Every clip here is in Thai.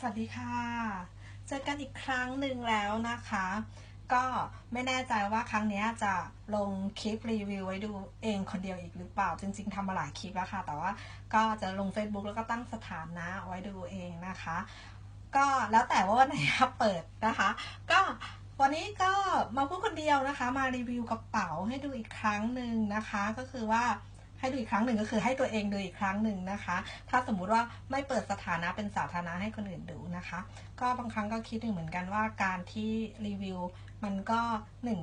สวัสดีค่ะ เจอกันอีกครั้งหนึ่งแล้วนะคะ ก็ไม่แน่ใจว่าครั้งนี้จะลงคลิปรีวิวไว้ดูเองคนเดียวอีกหรือเปล่า จริง ๆทำมาหลายคลิปแล้วค่ะ แต่ว่าก็จะลง Facebook แล้วก็ตั้งสถานะไว้ดูเองนะคะ ก็แล้วแต่ว่าวันไหนจะเปิดนะคะ ก็วันนี้ก็มาพูดคนเดียวนะคะ มารีวิวกระเป๋าให้ดูอีกครั้งหนึ่งนะคะ ก็คือว่า ให้ดูอีกครั้งหนึ่งก็คือให้ตัวเองดูอีกครั้งหนึ่งนะคะ ถ้าสมมุติว่าไม่เปิดสถานะเป็นสาธารณะให้คนอื่นดูนะคะ ก็บางครั้งก็คิดถึงเหมือนกันว่าการที่รีวิวมันก็หนึ่ง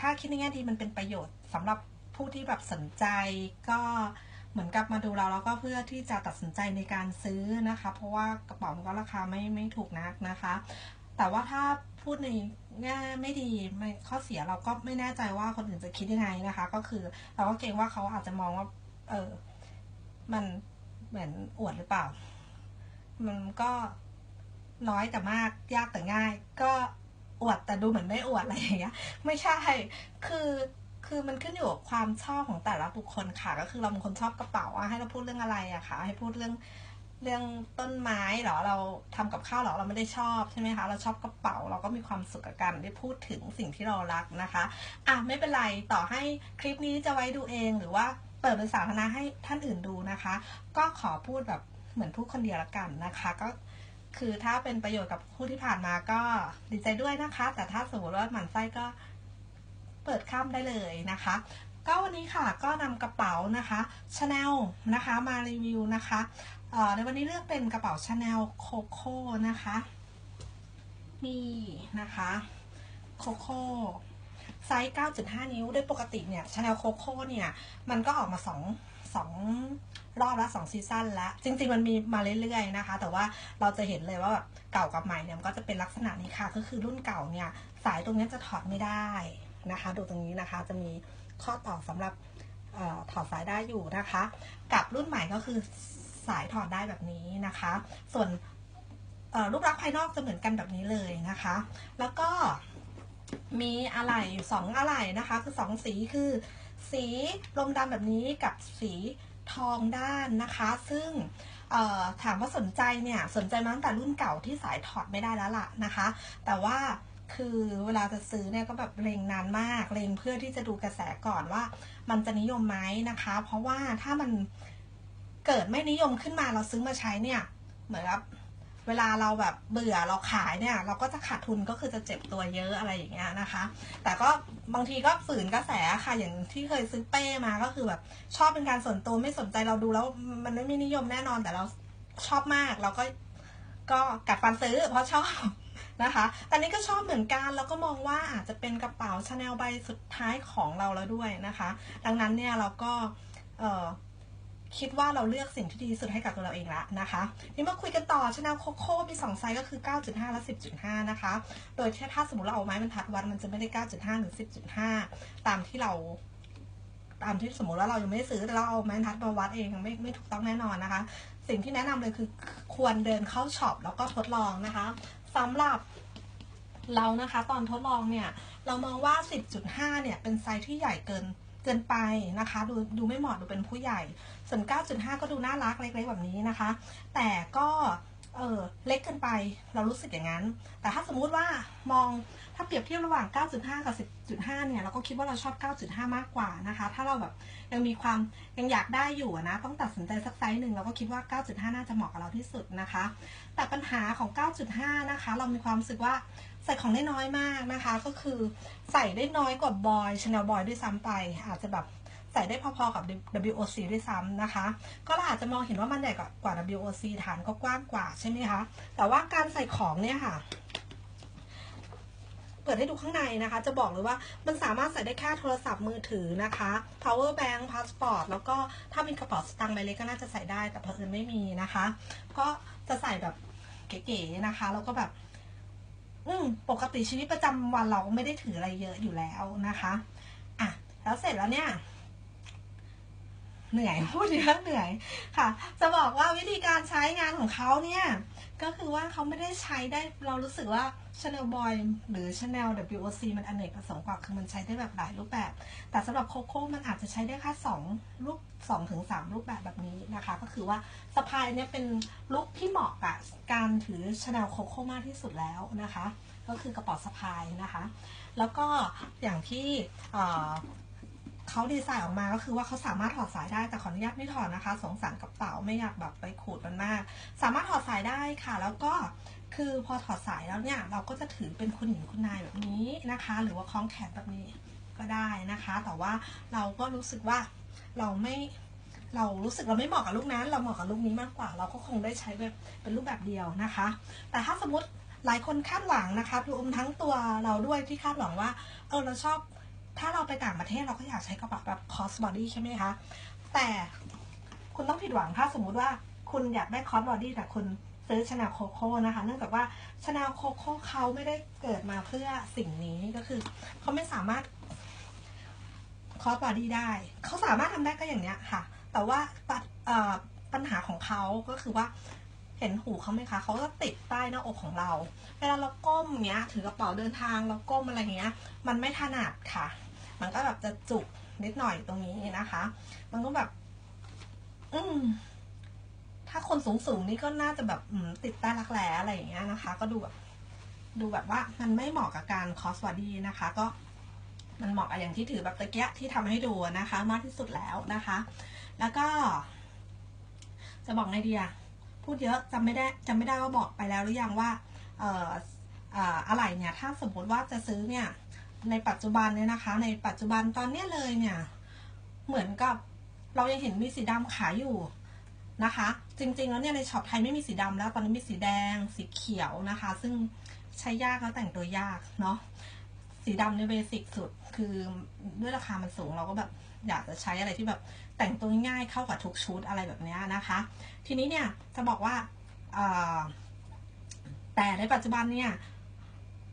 ถ้าคิดในแง่ดีมันเป็นประโยชน์สำหรับผู้ที่แบบสนใจก็เหมือนกับมาดูเราแล้วก็เพื่อที่จะตัดสินใจในการซื้อนะคะ เพราะว่ากระเป๋ามันก็ราคาไม่ไม่ถูกนักนะคะ แต่ว่าถ้าพูดในแง่ไม่ดีไม่ข้อเสียเราก็ไม่แน่ใจว่าคนอื่นจะคิดยังไงนะคะ ก็คือเราก็เกรงว่าเขาอาจจะมองว่า เออ มันเหมือนอวดหรือเปล่า มันก็น้อยแต่มากยากแต่ง่าย ก็อวดแต่ดูเหมือนไม่อวดอะไรอย่างเงี้ย ไม่ใช่ คือคือมันขึ้นอยู่กับความชอบของแต่ละบุคคลค่ะ ก็คือเราเป็นคนชอบกระเป๋าอะให้เราพูดเรื่องอะไรอะค่ะ ให้พูดเรื่อง เรื่องต้นไม้หรอเราทำกับข้าวหรอเราไม่ได้ชอบใช่ไหมคะ เราชอบกระเป๋าเราก็มีความสุขกับการได้พูดถึงสิ่งที่เรารักนะคะอะไม่เป็นไรต่อให้คลิปนี้จะไว้ดูเองหรือว่าเปิดเป็นสาธารณะให้ท่านอื่นดูนะคะ ก็ขอพูดแบบเหมือนพูดคนเดียวละกันนะคะ ก็คือถ้าเป็นประโยชน์กับผู้ที่ผ่านมาก็ดีใจด้วยนะคะ แต่ถ้าสมมติว่าหมันไส้ก็เปิดข้ามได้เลยนะคะ ก็วันนี้ค่ะก็นำกระเป๋านะคะ Chanel นะคะมารีวิวนะคะ ในวันนี้เลือกเป็นกระเป๋า Chanel Coco นะคะนี่นะคะโคโค่ไซส์ 9.5 นิ้ว โดยปกติเนี่ย Chanel Coco เนี่ย มันก็ออกมาสองสองรอบละสองซีซั่นแล้วจริง ๆ มันมีมาเรื่อยๆนะคะ แต่ว่าเราจะเห็นเลยว่าแบบเก่ากับใหม่เนี่ยมันก็จะเป็นลักษณะนี้ค่ะ ก็คือรุ่นเก่าเนี่ย สายตรงนี้จะถอดไม่ได้นะคะ ดูตรงนี้นะคะจะมีข้อต่อสำหรับออถอดสายได้อยู่นะคะ กับรุ่นใหม่ก็คือ สายถอดได้แบบนี้นะคะ ส่วนรูปลักษณ์ภายนอกจะเหมือนกันแบบนี้เลยนะคะ แล้วก็มีอะไหล่อยู่สองอะไหล่นะคะ คือสองสีคือ สีลมดำแบบนี้กับสีทองด้านนะคะ ซึ่งถามว่าสนใจเนี่ยสนใจมาตั้งแต่รุ่นเก่าที่สายถอดไม่ได้แล้วล่ะนะคะ แต่ว่าคือเวลาจะซื้อเนี่ยก็แบบเลงนานมากเลงเพื่อที่จะดูกระแสก่อนว่า มันจะนิยมไหมนะคะ เพราะว่าถ้ามัน เกิดไม่นิยมขึ้นมาเราซื้อมาใช้เนี่ย เหมือนกับเวลาเราแบบเบื่อเราขายเนี่ย เราก็จะขาดทุนก็คือจะเจ็บตัวเยอะอะไรอย่างเงี้ยนะคะ แต่ก็บางทีก็ฝืนกระแสค่ะอย่างที่เคยซื้อเป้มาก็คือแบบชอบเป็นการส่วนตัวไม่สนใจเราดูแล้วมันไม่มีนิยมแน่นอนแต่เราชอบมากเราก็ก็กัดฟันซื้อเพราะชอบนะคะแต่นี้ก็ชอบเหมือนกันแล้วก็มองว่าอาจจะเป็นกระเป๋าชาแนลใบสุดท้ายของเราแล้วด้วยนะคะ ดังนั้นเนี่ยเราก็เออ คิดว่าเราเลือกสิ่งที่ดีที่สุดให้กับตัวเราเองละนะคะนี่มาคุยกันต่อชนลโคโค่มี 2 ไซส์ก็คือ 9.5 และ 10.5 นะคะ โดยที่ถ้าสมมติเราเอาไม้บรรทัดวัดมันจะไม่ได้ 9.5 หรือ 10.5 ตามที่เรา ตามที่สมมติว่าเรายังไม่ได้ซื้อแต่เราเอาไม้บรรทัดมาวัดเองไม่ไม่ถูกต้องแน่นอนนะคะ สิ่งที่แนะนำเลยคือควรเดินเข้าช็อปแล้วก็ทดลองนะคะสำหรับเรานะคะ ตอนทดลองเนี่ย เรามองว่า 10.5 เนี่ยเป็นไซส์ที่ใหญ่เกิน เกินไปนะคะ ดูดูไม่เหมาะดูเป็นผู้ใหญ่ ส่วน 9.5 ก็ดูน่ารักเล็กๆแบบนี้นะคะ แต่ก็เออเล็กเกินไปเรารู้สึกอย่างนั้น แต่ถ้าสมมุติว่ามองถ้าเปรียบเทียบระหว่าง 9.5 กับ 10.5 เนี่ยเราก็คิดว่าเราชอบ 9.5 มากกว่านะคะ ถ้าเราแบบยังมีความยังอยากได้อยู่นะต้องตัดสินใจสักไซส์หนึ่งเราก็คิดว่า 9.5 น่าจะเหมาะกับเราที่สุดนะคะ แต่ปัญหาของ 9.5 นะคะ เรามีความรู้สึกว่า ส่ของได้น้อยมากนะคะ ก็คือใส่ได้น้อยกว่าบอยชาแนลบอยด้วยซ้ำไป อาจจะแบบใส่ได้พอๆกับ WOC ด้วยซ้ำนะคะ ก็เราอาจจะมองเห็นว่ามันใหญ่กว่า WOC ฐานก็กว้างกว่าใช่ไหมคะ แต่ว่าการใส่ของเนี่ยค่ะ เปิดให้ดูข้างในนะคะ จะบอกเลยว่ามันสามารถใส่ได้แค่โทรศัพท์มือถือนะคะ power bank passport แล้วก็ถ้ามีกระเป๋าสตางค์ใบเล็กก็น่าจะใส่ได้ แต่เผอิญไม่มีนะคะ ก็จะใส่แบบเก๋ๆนะคะ แล้วก็แบบ อืมปกติชีวิตประจำวันเราไม่ได้ถืออะไรเยอะอยู่แล้วนะคะ อะ แล้วเสร็จแล้วเนี่ย เหนื่อยพูดเยอะเหนื่อยค่ะ จะบอกว่าวิธีการใช้งานของเขาเนี่ย ก็คือว่าเขาไม่ได้ใช้ได้เรารู้สึกว่า Chanel Boy หรือ Chanel WOC มันอเนกประสงค์กว่าคือมันใช้ได้แบบหลายรูปแบบ แต่สำหรับโคโค่มันอาจจะใช้ได้แค่สองรูปสองถึงสามรูปแบบแบบนี้นะคะ ก็คือว่าสะพายเนี่ยเป็นลุคที่เหมาะกับการถือ Chanel Coco มากที่สุดแล้วนะคะ ก็คือกระเป๋าสะพายนะคะ แล้วก็อย่างที่ เขาดีไซน์ออกมาก็คือว่าเขาสามารถถอดสายได้แต่ขออนุญาตไม่ถอดนะคะ สงสารกระเป๋าไม่อยากแบบไปขูดมันมาก สามารถถอดสายได้ค่ะ แล้วก็คือพอถอดสายแล้วเนี่ย เราก็จะถือเป็นคุณหญิงคุณนายแบบนี้นะคะ หรือว่าคล้องแขนแบบนี้ก็ได้นะคะ แต่ว่าเราก็รู้สึกว่าเราไม่เรารู้สึกเราไม่เหมาะกับลูกนั้น เราเหมาะกับลูกนี้มากกว่า เราก็คงได้ใช้แบบเป็นรูปแบบเดียวนะคะ แต่ถ้าสมมติหลายคนคาดหวังนะคะรวมทั้งตัวเราด้วยที่คาดหวังว่า เออเราชอบ ถ้าเราไปต่างประเทศเราก็อยากใช้กระเป๋าแบบ cross body ใช่ไหมคะ แต่คุณต้องผิดหวังถ้าสมมุติว่าคุณอยากได้ cross body แต่คุณซื้อชาแนลโคโค่นะคะ เนื่องจากว่าชาแนลโคโค่เขาไม่ได้เกิดมาเพื่อสิ่งนี้ก็คือเขาไม่สามารถ cross body ได้ เขาสามารถทำได้ก็อย่างเนี้ยค่ะ แต่ว่าปปัญหาของเขาก็คือว่า เห็นหูเขาไหมคะเขาก็ติดใต้หน้าอกของเรา เวลาเราก้มเงี้ยถือกระเป๋าเดินทางเราก้มอะไรเงี้ย มันไม่ถนัดค่ะ มันก็แบบจะจุกนิดหน่อยตรงนี้นะคะ มันก็แบบ อืมถ้าคนสูงสูงนี่ก็น่าจะแบบติดใต้รักแร้อะไรอย่างเงี้ยนะคะ ก็ดูแบบดูแบบว่ามันไม่เหมาะกับการคอสบอดี้นะคะ ก็มันเหมาะกับอย่างที่ถือแบบตะเกียะที่ทำให้ดูนะคะ มากที่สุดแล้วนะคะ แล้วก็ จะบอกไงดีอะ พูดเยอะจำไม่ได้จำไม่ได้ว่าบอกไปแล้วหรือยังว่าเอ่ออะไรเนี่ยถ้าสมมติว่าจะซื้อเนี่ยในปัจจุบันเนี่ยนะคะ ในปัจจุบันตอนเนี้ยเลยเนี่ยเหมือนกับเรายังเห็นมีสีดำขายอยู่นะคะ จริงๆแล้วเนี่ยในช็อปไทยไม่มีสีดำแล้วตอนนี้มีสีแดงสีเขียวนะคะ ซึ่งใช้ยากแล้วแต่งตัวยากเนาะสีดำเนี่ยเบสิกสุดคือด้วยราคามันสูงเราก็แบบอยากจะใช้อะไรที่แบบ แต่งตัวง่ายเข้ากับทุกชุดอะไรแบบนี้นะคะ ทีนี้เนี่ยจะบอกว่าแต่ในปัจจุบันเนี่ย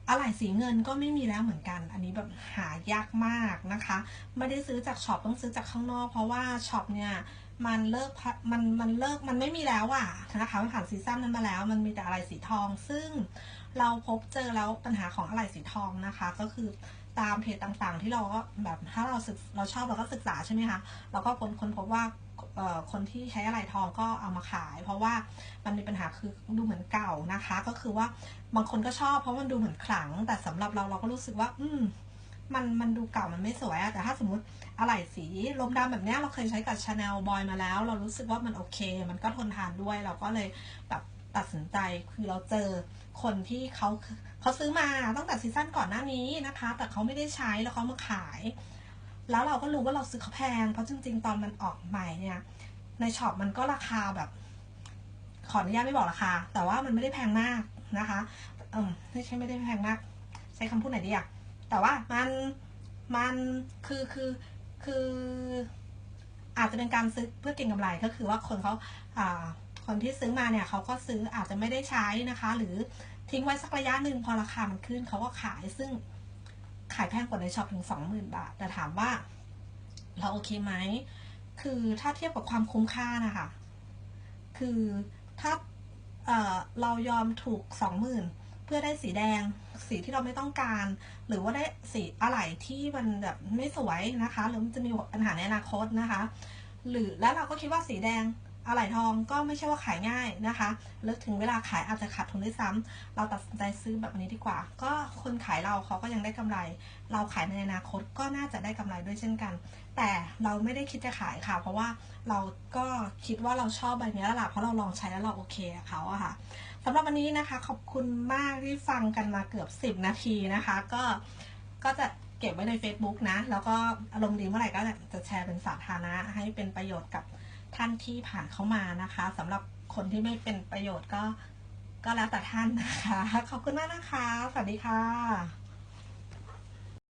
อะไหล่สีเงินก็ไม่มีแล้วเหมือนกัน อันนี้แบบหายากมากนะคะ ไม่ได้ซื้อจากช็อปต้องซื้อจากข้างนอก เพราะว่าช็อปเนี่ยมันเลิกมันมันเลิกมันไม่มีแล้วอะนะคะมันผ่านซีซั่นนั้นมาแล้ว มันมีแต่อะไรสีทอง ซึ่งเราพบเจอแล้วปัญหาของอะไรสีทองนะคะ ก็คือ ตามเพจต่างๆ ที่เราก็แบบถ้าเราศึกเราชอบเราก็ศึกษาใช่ไหมคะเราก็คนคนพบว่าคนที่ใช้อะไรทองก็เอามาขาย เพราะว่ามันมีปัญหาคือดูเหมือนเก่านะคะ ก็คือว่าบางคนก็ชอบเพราะมันดูเหมือนขลัง แต่สำหรับเราเราก็รู้สึกว่า อืมมันมันดูเก่ามันไม่สวยอะแต่ถ้าสมมติอะไหล่สีลมดำแบบนี้เราเคยใช้กับ Chanel Boy มาแล้ว เรารู้สึกว่ามันโอเค มันก็ทนทานด้วยเราก็เลยแบบ ตัดสินใจคือเราเจอคนที่เขาเขาซื้อมาตั้งแต่ซีซั่นก่อนหน้านี้นะคะ แต่เขาไม่ได้ใช้แล้วเขามาขาย แล้วเราก็รู้ว่าเราซื้อเขาแพง เพราะจริง ๆ ตอนมันออกใหม่เนี่ย ในช็อปมันก็ราคาแบบ ขออนุญาตไม่บอกราคา แต่ว่ามันไม่ได้แพงมากนะคะเออไม่ใช่ไม่ได้แพงมาก ใช้คำพูดไหนดีอะแต่ว่ามันมันคือคือคืออาจจะเป็นการซื้อเพื่อเก็งกำไรก็คือว่าคนเขาอ่า คนที่ซื้อมาเนี่ยเขาก็ซื้ออาจจะไม่ได้ใช้นะคะ หรือทิ้งไว้สักระยะหนึ่งพอราคามันขึ้นเขาก็ขายซึ่งขายแพงกว่าในช็อปถึงสองหมื่นบาท แต่ถามว่าเราโอเคไหม คือถ้าเทียบกับความคุ้มค่านะคะ คือถ้าเเรายอมถูกสองหมื่นเพื่อได้สีแดง สีที่เราไม่ต้องการ หรือว่าได้สีอะไหล่ที่มันแบบไม่สวยนะคะ หรือมันจะมีปัญหาในอนาคตนะคะ หรือแล้วเราก็คิดว่าสีแดง อะไหล่ทองก็ไม่ใช่ว่าขายง่ายนะคะแล้วถึงเวลาขายอาจจะขาดทุนด้วยซ้ำเราตัดสินใจซื้อแบบนี้ดีกว่า ก็คนขายเราเขาก็ยังได้กำไร เราขายในอนาคตก็น่าจะได้กำไรด้วยเช่นกัน แต่เราไม่ได้คิดจะขายค่ะ เพราะว่าเราก็คิดว่าเราชอบใบนี้แล้วล่ะเพราะเราลองใช้แล้วเราโอเคกับเขาอะค่ะสำหรับวันนี้นะคะ ขอบคุณมากที่ฟังกันมาเกือบ 10 นาทีนะคะ ก็ก็จะเก็บไว้ใน Facebook นะ แล้วก็อารมณ์ดีเมื่อไหร่ก็จะแชร์เป็นสาธารณะให้เป็นประโยชน์กับ ท่านที่ผ่านเข้ามานะคะสำหรับคนที่ไม่เป็นประโยชน์ก็ก็แล้วแต่ท่านนะคะ ขอบคุณมากนะคะ สวัสดีค่ะ